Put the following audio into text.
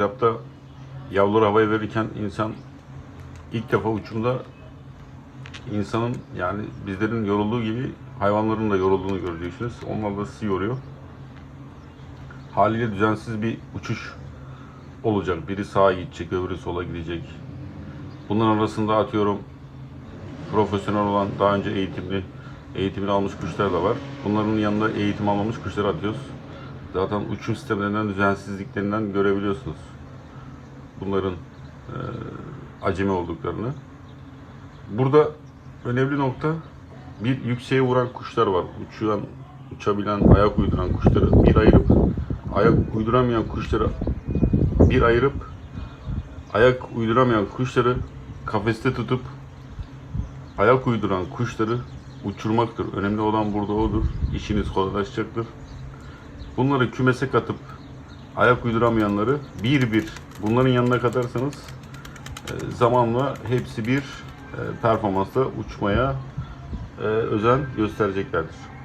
Yapta yavruları havaya verirken insan ilk defa uçumda insanın yani bizlerin yorulduğu gibi hayvanların da yorulduğunu göreceksiniz. Onlar da sizi yoruyor. Haliyle düzensiz bir uçuş olacak. Biri sağa gidecek, öbürü sola gidecek. Bunların arasında atıyorum profesyonel olan daha önce eğitimli eğitimini almış kuşlar da var. Bunların yanında eğitim almamış kuşları atıyoruz. Zaten uçum sistemlerinden, düzensizliklerinden görebiliyorsunuz. Bunların eee acemi olduklarını. Burada önemli nokta bir yükseğe vuran kuşlar var. Uçuyan, uçabilen, ayak uyduran kuşları bir ayırıp ayak uyduramayan kuşları bir ayırıp ayak uyduramayan kuşları kafeste tutup ayak uyduran kuşları uçurmaktır. Önemli olan burada odur. İşiniz kolaylaşacaktır. Bunları kümese katıp ayak uyduramayanları bir bir bunların yanına katarsanız e, zamanla hepsi bir e, performansla uçmaya e, özen göstereceklerdir.